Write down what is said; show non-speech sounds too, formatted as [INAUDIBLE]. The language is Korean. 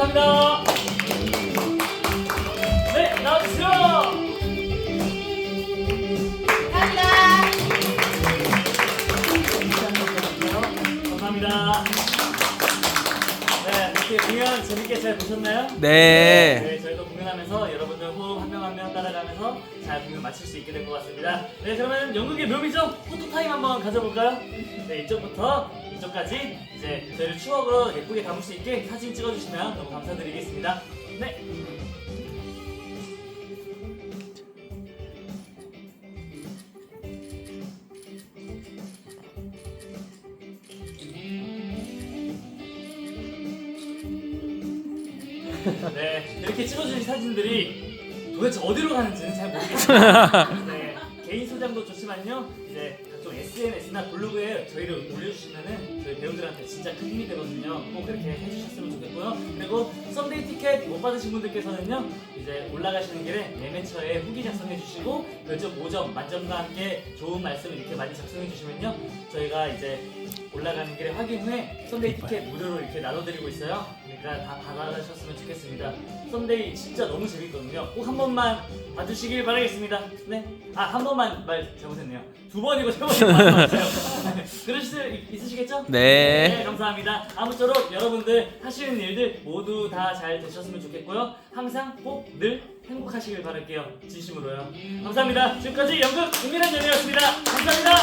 감사합니다. 네, 나와주세요. 감사합니다. 감사합니다. 네, 이렇게 공연 재밌게 잘 보셨나요? 네. 네, 저희도 공연하면서 여러분들 호흡 한 명 한 명 따라가면서 잘 공연 마칠 수 있게 될것 같습니다. 네, 그러면 연극의 묘미죠? 포토 타임 한번 가져볼까요? 네, 이쪽부터 이쪽까지 이제 저희를 추억으로 예쁘게 담을 수 있게 사진 찍어주시면 너무 감사드리겠습니다. 네. 네, 이렇게 찍어주신 사진들이 도대체 어디로 가는지는 잘 모르겠어요. [LAUGHS] 네, 개인 소장도 좋지만요. 이제 각종 SNS나 블로그에 저희를 올려주시면은 저희 배우들한테 진짜 큰 힘이 되거든요. 꼭 그렇게 해주셨으면 좋겠고요. 그리고 썬데이 티켓 못 받으신 분들께서는요, 이제 올라가시는 길에 예매처에 후기 작성해주시고 별점 5점 만점과 함께 좋은 말씀 이렇게 많이 작성해주시면요, 저희가 이제 올라가는 길에 확인 후에 썬데이 티켓 무료로 이렇게 나눠드리고 있어요. 그러니까 다 받아가셨으면 좋겠습니다. 썬데이 진짜 너무 재밌거든요. 꼭 한 번만 봐주시길 바라겠습니다. 네. 아, 한 번만 말 잘못했네요. 두 번이고 세 맞았어요. [LAUGHS] 그러실 수 있- 있으시겠죠? 네. 감사합니다. 아무쪼록 여러분들 하시는 일들 모두 다 잘 되셨으면 좋겠고요. 항상 꼭 늘 행복하시길 바랄게요. 진심으로요. 감사합니다. 지금까지 연극 은밀한 연이었습니다. 감사합니다.